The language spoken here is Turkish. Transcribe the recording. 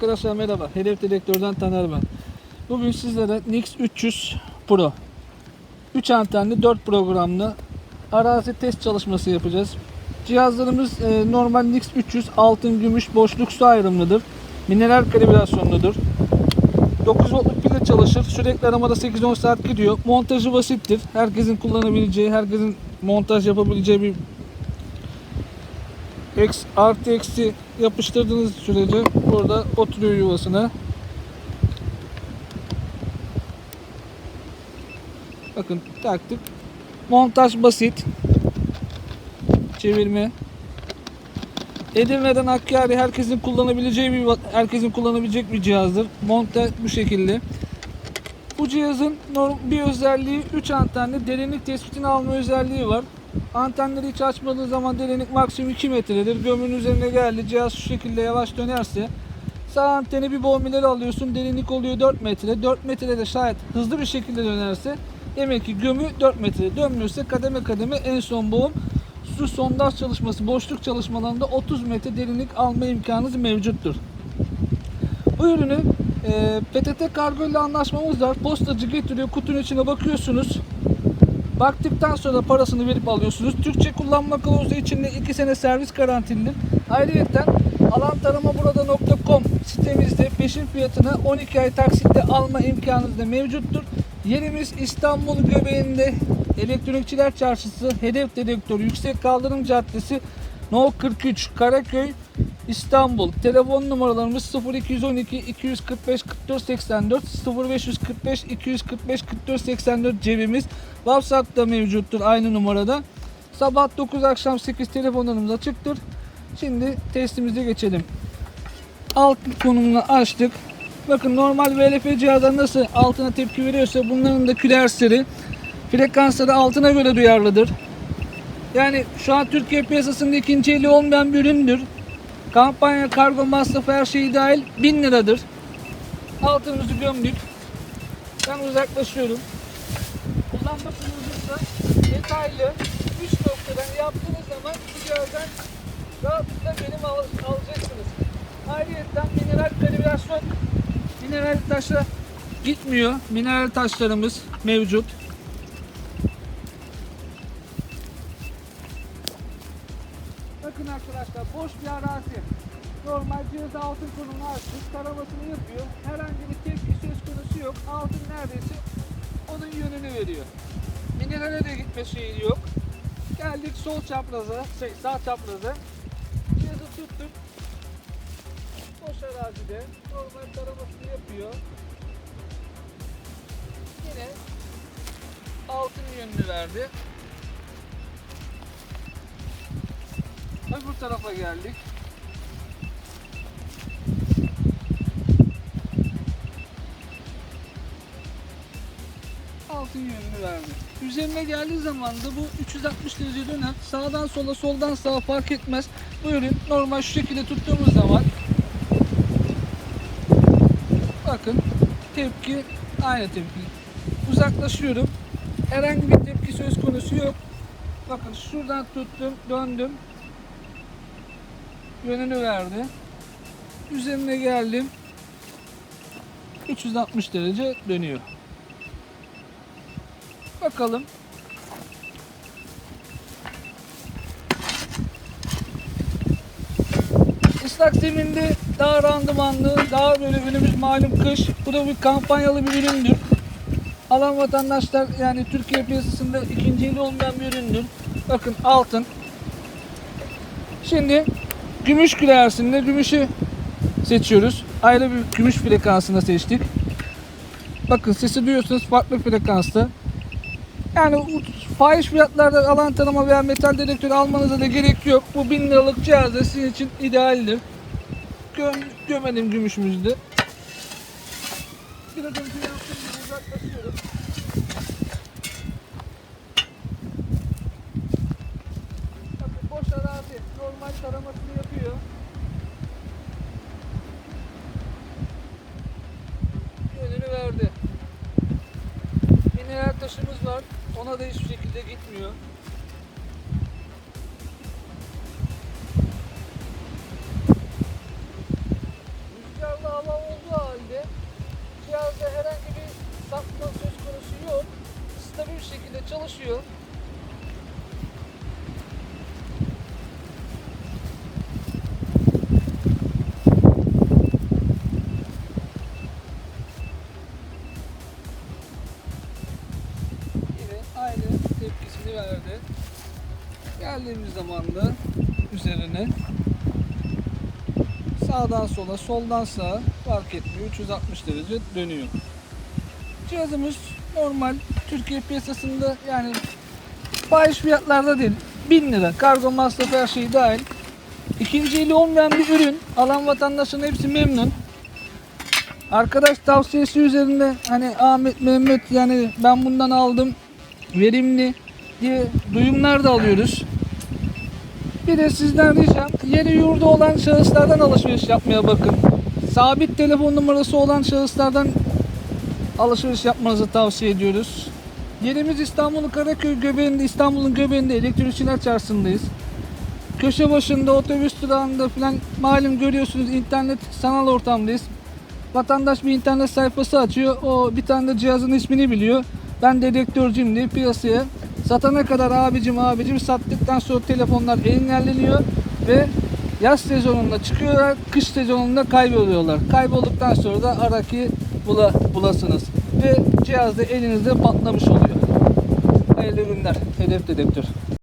Arkadaşlar merhaba. Hedef Dedektör'den Taner ben. Bugün sizlere Nix 300 Pro 3 antenli 4 programlı arazi test çalışması yapacağız. Cihazlarımız e, normal Nix 300 altın, gümüş, boşluk su ayrımlıdır. Mineral kalibrasyonludur. 9 voltluk pille çalışır. Sürekli aramada 8-10 saat gidiyor. Montajı basittir. Herkesin kullanabileceği, herkesin montaj yapabileceği bir X artı eksi yapıştırdığınız sürece burada oturuyor yuvasına. Bakın taktık. Montaj basit. Çevirme. Edirne'den Hakkari herkesin kullanabileceği bir herkesin kullanabilecek bir cihazdır. Monte bu şekilde. Bu cihazın bir özelliği 3 antenli derinlik tespitini alma özelliği var. Antenleri hiç açmadığın zaman derinlik maksimum 2 metredir. Gömün üzerine geldi. Cihaz şu şekilde yavaş dönerse sağ anteni bir boğmileri alıyorsun. Derinlik oluyor 4 metre. 4 metrede şayet hızlı bir şekilde dönerse demek ki gömü 4 metre. Dönmüyorsa kademe kademe en son boğum su sondaj çalışması, boşluk çalışmalarında 30 metre derinlik alma imkanınız mevcuttur. Bu ürünü e, PTT kargo ile anlaşmamız var. Postacı getiriyor, kutunun içine bakıyorsunuz. Baktıktan sonra parasını verip alıyorsunuz. Türkçe kullanma kılavuzu içinde 2 sene servis garantilidir. Ayrıca alantaramaburada.com sitemizde peşin fiyatına 12 ay taksitle alma imkanınız da mevcuttur. Yerimiz İstanbul göbeğinde Elektronikçiler Çarşısı, Hedef Dedektörü, Yüksek Kaldırım Caddesi, No 43, Karaköy, İstanbul. Telefon numaralarımız 0212 245 44 84 0545 245 44 84 cebimiz. WhatsApp'ta mevcuttur aynı numarada. Sabah 9 akşam 8 telefonlarımız açıktır. Şimdi testimize geçelim. Alt konumunu açtık. Bakın normal VLF cihazlar nasıl altına tepki veriyorsa bunların da külersleri frekansları altına göre duyarlıdır. Yani şu an Türkiye piyasasında ikinci eli olmayan bir üründür. Kampanya, kargo masrafı her şeyi dahil 1000 liradır. Altımızı gömdük. Ben uzaklaşıyorum. Kullanma kılavuzunda detaylı 3 noktadan yaptığınız zaman bu cihazdan rahatlıkla benim al alacaksınız. Ayrıca mineral kalibrasyon mineral taşa gitmiyor. Mineral taşlarımız mevcut. Bakın arkadaşlar boş bir arazi. Normal cihazı altın konumunu açtık. Taramasını yapıyor. Herhangi bir tepki söz konusu yok. Altın neredeyse onun yönünü veriyor. Minerale de gitme şeyi yok. Geldik sol çapraza, şey, sağ çapraza. Cihazı tuttuk. Boş arazide normal taramasını yapıyor. Yine altın yönünü verdi. Öbür tarafa geldik. Altın yönünü verdi. Üzerine geldiği zaman da bu 360 derece döner. Sağdan sola, soldan sağa fark etmez. Bu ürün normal şu şekilde tuttuğumuz zaman bakın tepki aynı tepki. Uzaklaşıyorum. Herhangi bir tepki söz konusu yok. Bakın şuradan tuttum, döndüm yönünü verdi. Üzerine geldim. 360 derece dönüyor. Bakalım. Islak zeminde daha randımanlı, daha böyle önümüz malum kış. Bu da bir kampanyalı bir üründür. Alan vatandaşlar yani Türkiye piyasasında ikinci eli olmayan bir üründür. Bakın altın. Şimdi Gümüş külersinde gümüşü seçiyoruz. Ayrı bir gümüş frekansında seçtik. Bakın sesi duyuyorsunuz farklı frekansta. Yani fahiş fiyatlarda alan tanıma veya metal dedektörü almanıza da gerek yok. Bu 1000 liralık cihaz da sizin için idealdir. Göm, gömelim gümüşümüzü de. Biraz önce yaptığım gibi uzaklaşıyorum. Bakın boş arazi normal taramasını Ona da hiçbir şekilde gitmiyor. Rüzgarlı hava olduğu halde cihazda herhangi bir sapma söz konusu yok. Stabil şekilde çalışıyor. Geldiğimiz zaman da üzerine sağdan sola, soldan sağa fark etmiyor. 360 derece dönüyor. Cihazımız normal Türkiye piyasasında yani fahiş fiyatlarda değil. 1000 lira. Kargo masrafı her şey dahil. İkinci eli olmayan bir ürün. Alan vatandaşın hepsi memnun. Arkadaş tavsiyesi üzerinde hani Ahmet Mehmet yani ben bundan aldım verimli diye duyumlar da alıyoruz. Bir de sizden ricam yeri yurdu olan şahıslardan alışveriş yapmaya bakın. Sabit telefon numarası olan şahıslardan alışveriş yapmanızı tavsiye ediyoruz. Yerimiz İstanbul'un Karaköy göbeğinde, İstanbul'un göbeğinde elektrikçiler çarşısındayız. Köşe başında, otobüs durağında falan malum görüyorsunuz internet sanal ortamdayız. Vatandaş bir internet sayfası açıyor. O bir tane de cihazın ismini biliyor. Ben dedektörcüyüm diye piyasaya satana kadar abicim abicim sattıktan sonra telefonlar engelleniyor ve yaz sezonunda çıkıyorlar, kış sezonunda kayboluyorlar. Kaybolduktan sonra da araki bula, bulasınız. Ve cihaz da elinizde patlamış oluyor. Hayırlı günler. Hedef dedektör.